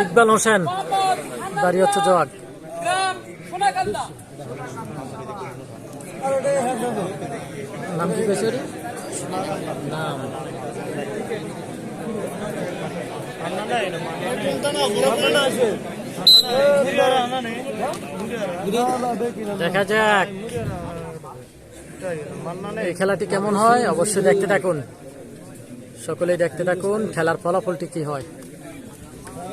ইকবাল হোসেন, বাড়ি হচ্ছে জোয়াক নাম কি দেখা যাক। এই খেলাটি কেমন হয়? অবশ্যই দেখতে থাকুন। সকলেই দেখতে থাকুন। খেলার ফলাফলটি কি হয়?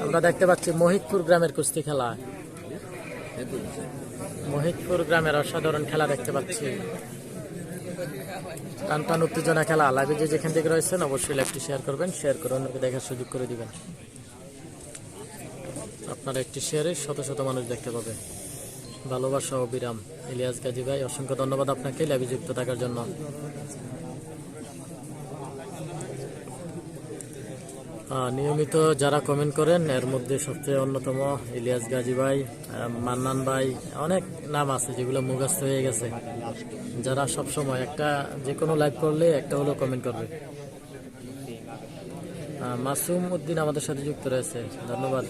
আমরা দেখতে পাচ্ছি মহিতপুর গ্রামের কুস্তি খেলা। মহিতপুর গ্রামের অসাধারণ খেলা দেখতে পাচ্ছি। টান টান উত্তেজনা খেলা। লাইভে যে যেখান থেকে রয়েছেন অবশ্যই লাইভটি শেয়ার করবেন শেয়ার করে অন্যকে দেখার সুযোগ করে দিবেন। আপনার একটি শেয়ারে শত শত মানুষ দেখতে পাবে। ভালোবাসা ও বিরাম। ইলিয়াস গাজী ভাই, অসংখ্য ধন্যবাদ আপনাকে লাইভে যুক্ত থাকার জন্য। নিয়মিত যারা কমেন্ট করেন, এর মধ্যে সবচেয়ে অন্যতম ইলিয়াস গাজী ভাই মান্নান ভাই, অনেক নাম আছে যেগুলো মুখস্থ হয়ে গেছে। যারা সব সময় একটা যে কোনো লাইভ করলে একটা হলেও কমেন্ট করবে। মাসুম উদ্দিন আমাদের সাথে যুক্ত রয়েছে। ধন্যবাদ।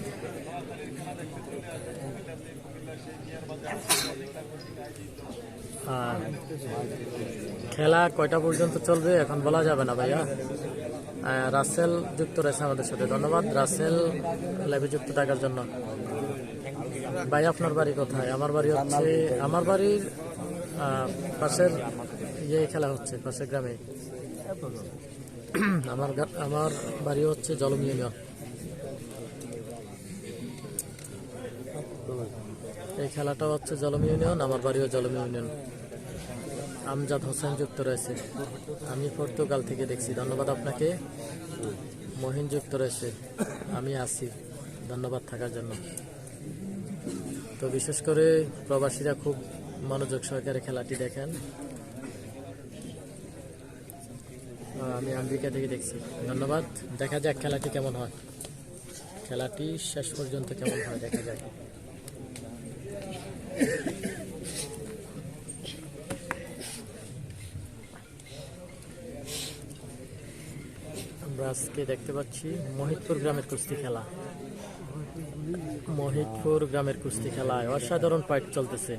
খেলা কয়টা পর্যন্ত চলবে এখন বলা যাবে না ভাইয়া? রাসেল যুক্ত রয়েছে আমাদের সাথে। ধন্যবাদ। রাসেল, লাইভে যুক্ত থাকার জন্য। ভাই, আপনার বাড়ি কোথায়? আমার বাড়ি হচ্ছে আমার বাড়ির পাশের ইয়ে খেলা হচ্ছে, পাশের গ্রামে। আমার আমার বাড়ি হচ্ছে জলম ইউনিয়ন। এই খেলাটা হচ্ছে জলম ইউনিয়ন, আমার বাড়িও জলম ইউনিয়ন। আমজাদ হোসেন যুক্ত রয়েছে। আমি পর্তুগাল থেকে দেখছি। ধন্যবাদ আপনাকে। মহিন যুক্ত রয়েছে। আমি আছি। ধন্যবাদ থাকার জন্য। তো বিশেষ করে প্রবাসীরা খুব মনোযোগ সহকারে খেলাটি দেখেন। আমি আমেরিকা থেকে দেখছি। ধন্যবাদ। দেখা যাক খেলাটি কেমন হয়। খেলাটি শেষ পর্যন্ত কেমন হয়, দেখা যাক। আজকে দেখতে পাচ্ছি মহিতপুর গ্রামের কুস্তি খেলা। মহিতপুর গ্রামের কুস্তি খেলায় অসাধারণ ফাইট চলতেছে।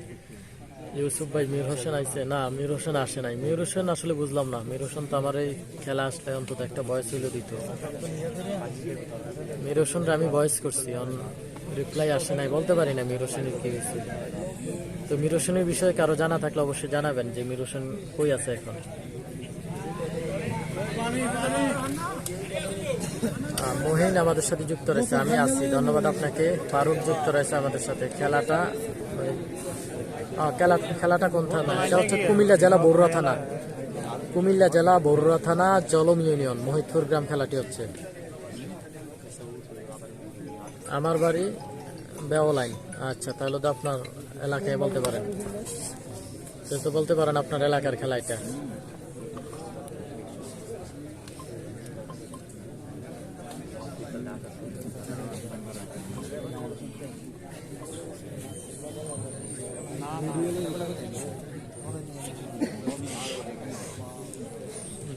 ইউসুফ ভাই, মীর হোসেন আইছে? না, মীর হোসেন আসে নাই। মীর হোসেন আসলে বুঝলাম না। মীর হোসেন তো আমার এই খেলা আসলে অন্তত একটা বয়স হইলে দিত। মীর হোসেনরা আমি বয়স করছি রিপ্লাই আসে নাই। বলতে পারি না মীর হোসেনের কি হয়েছে তো মীর হোসেনের বিষয়ে কারও জানা থাকলে অবশ্যই জানাবেন যে মীর হোসেন কই আছে এখন। মহিন আমাদের সাথে যুক্ত রয়েছে, আমি আছি। ধন্যবাদ আপনাকে। ফারুক যুক্ত রয়েছে আমাদের সাথে। খেলাটা খেলা, খেলাটা কোন থানা? এটা হচ্ছে কুমিল্লা জেলা বড়ুয়া থানা। কুমিল্লা জেলা বড়ুয়া থানা, জলম ইউনিয়ন মহিতপুর গ্রাম খেলাটি হচ্ছে। আমার বাড়ি বেওলাইন আচ্ছা তাহলে তো আপনার এলাকায় বলতে পারেন। সে তো বলতে পারেন আপনার এলাকার খেলা এটা।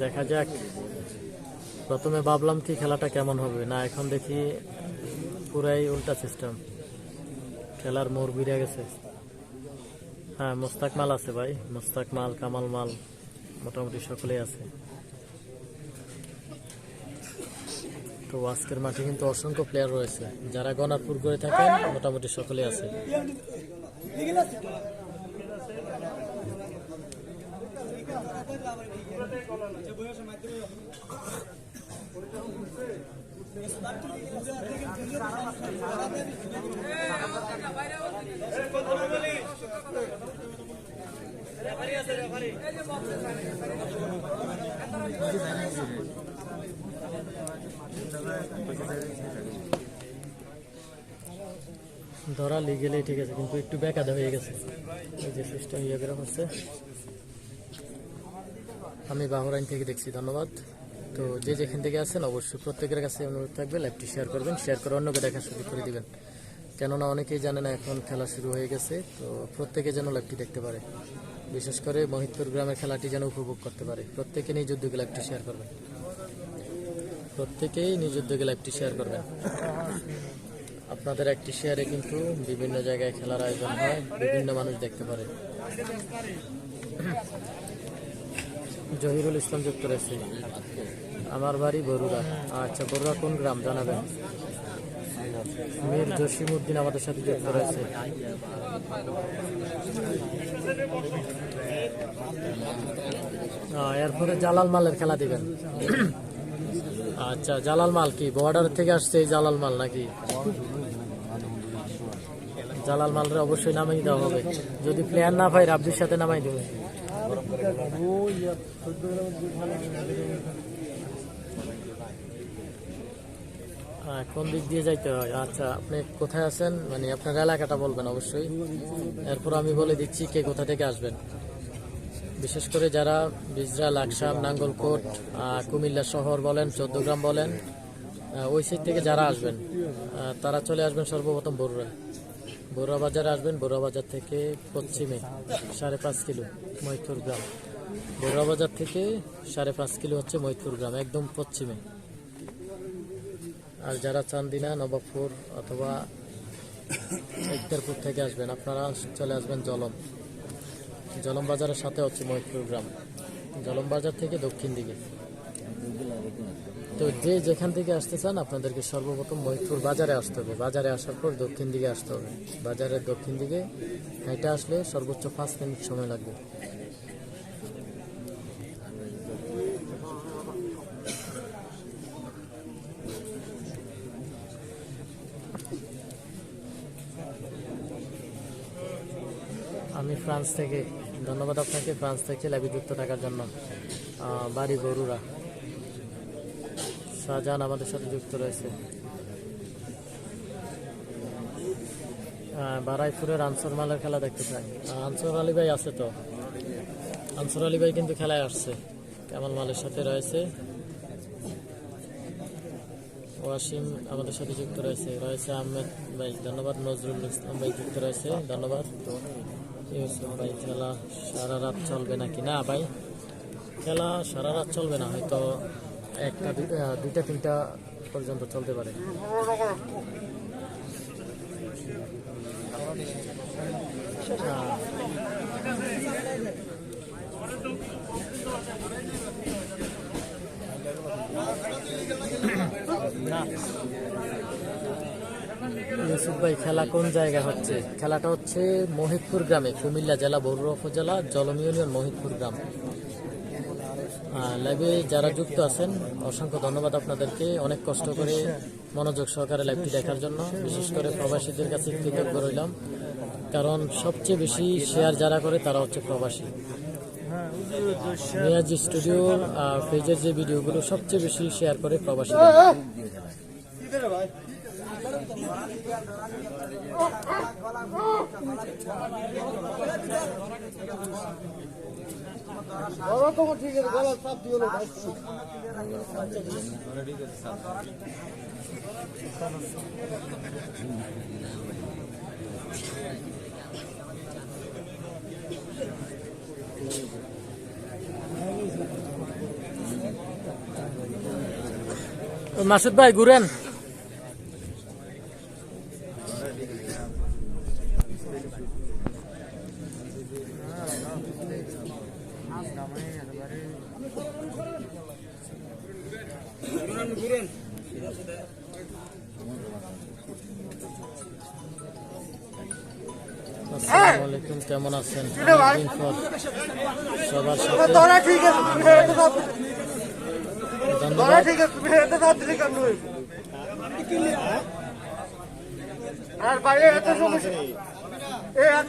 দেখা যাক। প্রথমে ভাবলাম কি খেলাটা কেমন হবে, না এখন দেখি পুরাই উল্টা সিস্টেম খেলার মোর বিড়ে গেছে। হ্যাঁ মোস্তাক মাল আছে ভাই। মোস্তাক মাল, কামাল মাল মোটামুটি সকলেই আছে। তো আজকের মাঠে কিন্তু অসংখ্য প্লেয়ার রয়েছে। যারা গনারপুর করে থাকেন, মোটামুটি সকলেই আছে। ধরা লিগেলেই ঠিক আছে কিন্তু একটু বেকাদা হয়ে গেছে। যে সিস্টেম ইয়ে করে হচ্ছে। আমি বাহরাইন থেকে দেখছি, ধন্যবাদ। তো যে যেখান থেকে আছেন, অবশ্যই প্রত্যেকের কাছে অনুরোধ থাকবে, লাইভটি শেয়ার করবেন শেয়ার করে অন্যকে দেখার সুযোগ করে দিবেন। কেননা অনেকেই জানে না, এখন খেলা শুরু হয়ে গেছে, তো প্রত্যেকে যেন লাইভটি দেখতে পারে। বিশেষ করে মহিতপুর গ্রামের খেলাটি যেন উপভোগ করতে পারে। প্রত্যেকে নিজ উদ্যোগে লাইভটি শেয়ার করবেন। প্রত্যেকেই নিজ উদ্যোগে লাইভটি শেয়ার করবেন। আপনাদের একটি শেয়ারে কিন্তু বিভিন্ন জায়গায় খেলার আয়োজন হয়, বিভিন্ন মানুষ দেখতে পারে। জহিরুল ইসলাম যুক্ত রয়েছে আমার বাড়ি বরুড়া। আচ্ছা বরুড়া কোন গ্রাম জানাবেন? মীর জসিম উদ্দিন আমাদের সাথে যুক্ত রয়েছে। এরপরে জালাল মালের খেলা দিবেন। আচ্ছা জালাল মাল কি? বর্ডার থেকে আসছে এই জালাল মাল নাকি? জালাল মালরে অবশ্যই নামাই দেওয়া হবে। যদি প্লেয়ার না পাই রাব্বির সাথে নামাই দেবে। কোন দিক দিয়ে যাইতে হয়? আচ্ছা আপনি কোথায় আছেন? মানে আপনার এলাকাটা বলবেন অবশ্যই। এরপর আমি বলে দিচ্ছি কে কোথা থেকে আসবেন। বিশেষ করে যারা বিজরা লাকসাম নাঙ্গলকোট কুমিল্লা শহর বলেন, চৌদ্দগ্রাম বলেন ওই সাইড থেকে যারা আসবেন তারা চলে আসবেন সর্বপ্রথম বরুড়া বরুড়া বাজারে আসবেন বরুড়া বাজার থেকে পশ্চিমে সাড়ে পাঁচ কিলো মৈথুর গ্রাম। বরুড়া বাজার থেকে সাড়ে পাঁচ কিলো হচ্ছে মৈথুর গ্রাম, একদম পশ্চিমে। আর যারা চান্দিনা, নবাবপুর অথবা একদারপুর থেকে আসবেন, আপনারা চলে আসবেন জলম। জলম বাজারের সাথে হচ্ছে মহিদপুর গ্রাম। জলম বাজার থেকে দক্ষিণ দিকে। তো যে যেখান থেকে আসতে চান, আপনাদেরকে সর্বপ্রথম মহিদপুর বাজারে আসতে হবে। বাজারে আসার পর দক্ষিণ দিকে আসতে হবে। বাজারের দক্ষিণ দিকে হেঁটে আসলে সর্বোচ্চ পাঁচ মিনিট সময় লাগবে। আমি ফ্রান্স থেকে, ধন্যবাদ আপনাকে, ফ্রান্স থেকে লাইভে যুক্ত থাকার জন্য বাড়ি বরুড়া। শাহজাহান আমাদের সাথে যুক্ত রয়েছে। বারাইপুরের আনসর মালের খেলা দেখতে চাই। আনসর আলী ভাই আছে তো? আনসর আলী ভাই কিন্তু খেলায় আসছে। কামাল মালের সাথে রয়েছে। ওয়াসিম আমাদের সাথে যুক্ত রয়েছে। রয়েছে আহমেদ ভাই। ধন্যবাদ, নজরুল ইসলাম ভাই যুক্ত রয়েছে। ধন্যবাদ। ভাই, খেলা সারা রাত চলবে নাকি? না ভাই, খেলা সারা রাত চলবে না, হয়তো একটা দুইটা দুইটা তিনটা পর্যন্ত চলতে পারে। আহ, ইউসুফ ভাই খেলা কোন জায়গায় হচ্ছে? খেলাটা হচ্ছে মহিতপুর গ্রামে কুমিল্লা জেলা বরুড়া উপজেলা জলম ইউনিয়ন মহিদপুর গ্রাম। লাইভে যারা যুক্ত আছেন, অসংখ্য ধন্যবাদ আপনাদেরকে। অনেক কষ্ট করে মনোযোগ সহকারে লাইভটি দেখার জন্য। বিশেষ করে প্রবাসীদের কাছে কৃতজ্ঞ রইলাম। কারণ সবচেয়ে বেশি শেয়ার যারা করে, তারা হচ্ছে প্রবাসী। মিয়াজি স্টুডিওর পেজের যে ভিডিওগুলো সবচেয়ে বেশি শেয়ার করে প্রবাসী মাসুদ ভাই ঘুরেন। আসসালামু কেমন আছেন? সবার সাথে। আর বাইরে এত সমস্যা এ হাত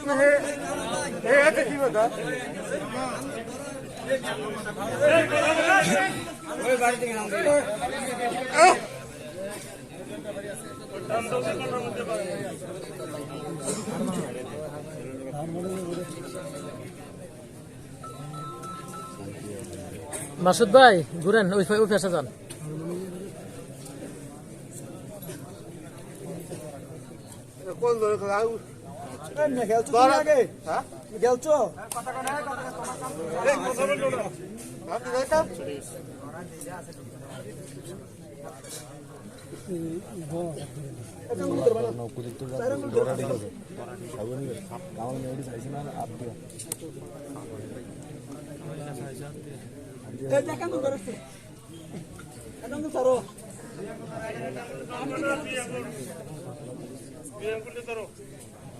মাসুদ ভাই ঘুরেন ওই ওই পেশা যান। কোন ধরে খেলছো তুমি আগে হ্যাঁ? তুমি খেলছো আপনি যাইতাম এই যে একান্ত ধরেছে একান্ত ছাড়ো।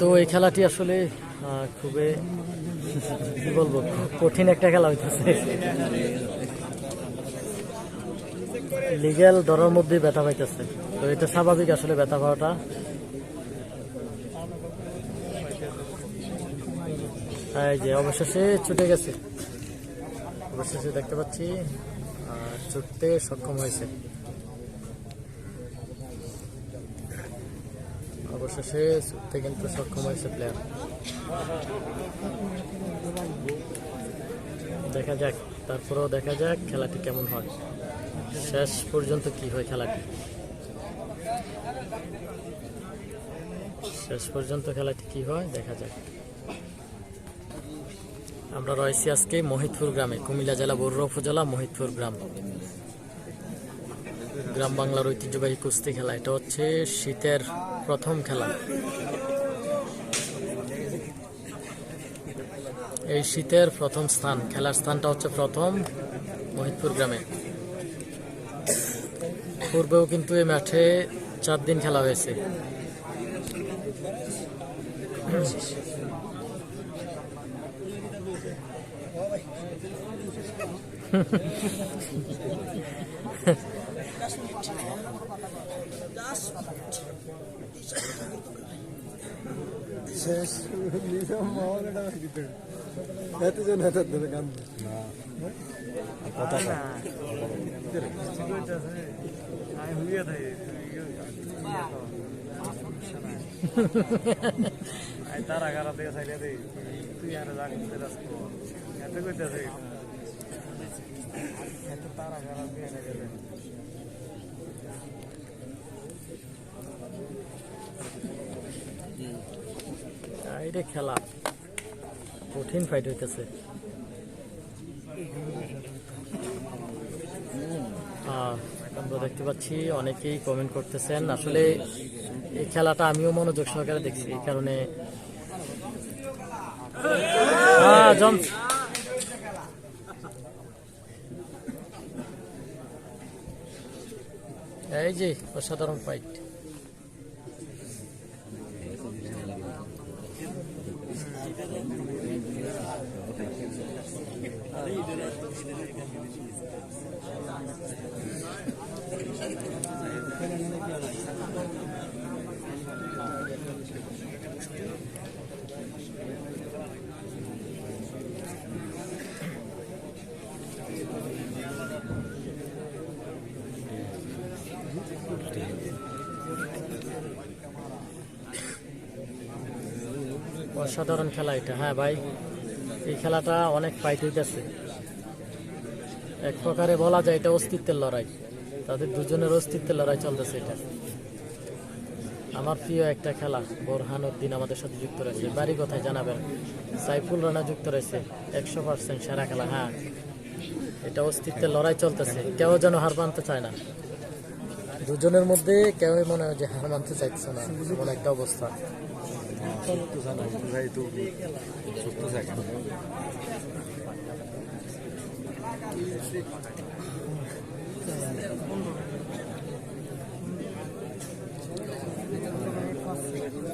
তো এই খেলাটি আসলে খুবই, কি বলব, কঠিন একটা খেলা হইতেছে। লিগেল ধরার মধ্যে ব্যথা পাইতেছে। তো এটা স্বাভাবিক আসলে ব্যথা পাওয়াটা। এই যে, অবশেষে ছুটে গেছে। অবশেষে দেখতে পাচ্ছি ছুটতে সক্ষম হয়েছে। অবশেষে ছুটতে কিন্তু সক্ষম হয়েছে প্লেয়ার দেখা যাক, তারপরেও দেখা যাক, খেলাটি কেমন হয়। শেষ পর্যন্ত কি হয় খেলাটি? শেষ পর্যন্ত খেলাটি কি হয়, দেখা যাক। আমরা রয়েছি আজকে মহিতপুর গ্রামে, কুমিল্লা জেলা বরুড়া উপজেলা, মহিতপুর গ্রাম। গ্রাম বাংলার ঐতিহ্যবাহী কুস্তি খেলা। এটা হচ্ছে শীতের প্রথম খেলা। এই শীতের প্রথম স্থান, খেলার স্থানটা হচ্ছে প্রথম মহিতপুর গ্রামে। পূর্বেও কিন্তু এই মাঠে চার দিন খেলা হয়েছে। শেষ নিজাম মহলটা দিতে এতজন হাতে ধরে কান্দ তারা খারাপ দিয়ে সাইডে দেই তুই আর যা করতে যাস এত কইতেছে এত তারা দিয়ে এইটা খেলা। কঠিন ফাইট হইতেছে। আমরা দেখতে পাচ্ছি, অনেকেই কমেন্ট করতেছেন। আসলে এই খেলাটা আমিও মনোযোগ সহকারে দেখছি, এই কারণে। এই যে, অসাধারণ ফাইট অসাধারণ খেলা এটা। হ্যাঁ ভাই। এই খেলাটা অনেক ফাইট হইতেছে। এক প্রকারে বলা যায় এটা অস্তিত্বের লড়াই। তাদের দুজনের অস্তিত্বের লড়াই চলতেছে এটা। আমার প্রিয় একটা খেলা, বোরহান উদ্দিন আমাদের সাথে যুক্ত রয়েছে। বাড়ি কোথায় জানাবেন? সাইফুল রানা যুক্ত রয়েছে। একশো পার্সেন্ট সেরা খেলা হ্যাঁ। এটা অস্তিত্বের লড়াই চলতেছে। কেউ যেন হার মানতে চায় না। দুজনের মধ্যে কেউই মনে হয় যে হার মানতে চাইছে না। এমন একটা অবস্থা।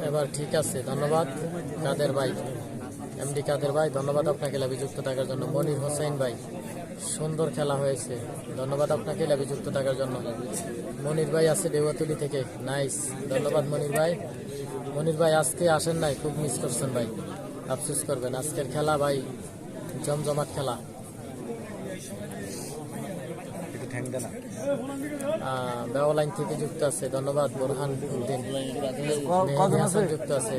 এবার ঠিক আছে, ধন্যবাদ। কাদের ভাই? এমডি কাদের ভাই? ধন্যবাদ আপনাকে লাভে যুক্ত থাকার জন্য। মনির হোসেন ভাই, সুন্দর খেলা হয়েছে। ধন্যবাদ আপনাকে লাভে যুক্ত থাকার জন্য। মনির ভাই আছে দেওয়াতুলি থেকে। নাইস। ধন্যবাদ মনির ভাই। মনির ভাই আজকে আসেন নাই খুব মিস করছেন ভাই। আফসোস করবেন আজকের খেলা ভাই জমজমাট খেলা। আহ, থেকে যুক্ত আছে ধন্যবাদ বোরহান উদ্দিন। যুক্ত আছে।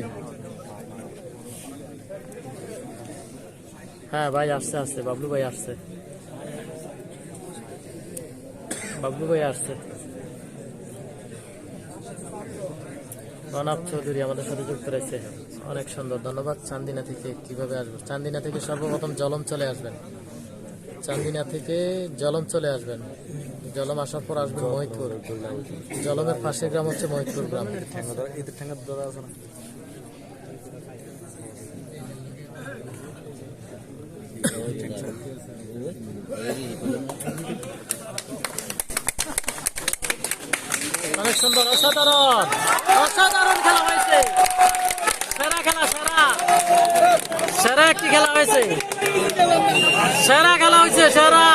হ্যাঁ ভাই আসছে আসছে বাবলু ভাই আসছে। বাবলু ভাই আসছে। প্রণব চৌধুরী আমাদের সাথে যুক্ত রয়েছে। অনেক সুন্দর। ধন্যবাদ। চান্দিনা থেকে কীভাবে আসবেন? চান্দিনা থেকে সর্বপ্রথম জলম চলে আসবেন। চান্দিনা থেকে জলম চলে আসবেন। জলম আসার পর আসবেন মহিতপুর। জলমের পাশের গ্রাম হচ্ছে মহিতপুর গ্রাম। ঈদের ঠেঙ্গার ধরা আছে না অনেক সুন্দর, অসাধারণ অসাধারণ খেলা হয়েছে। সেরা খেলা, সেরা। সেরা একটি খেলা হয়েছে। সেরা খেলা হয়েছে, সেরা।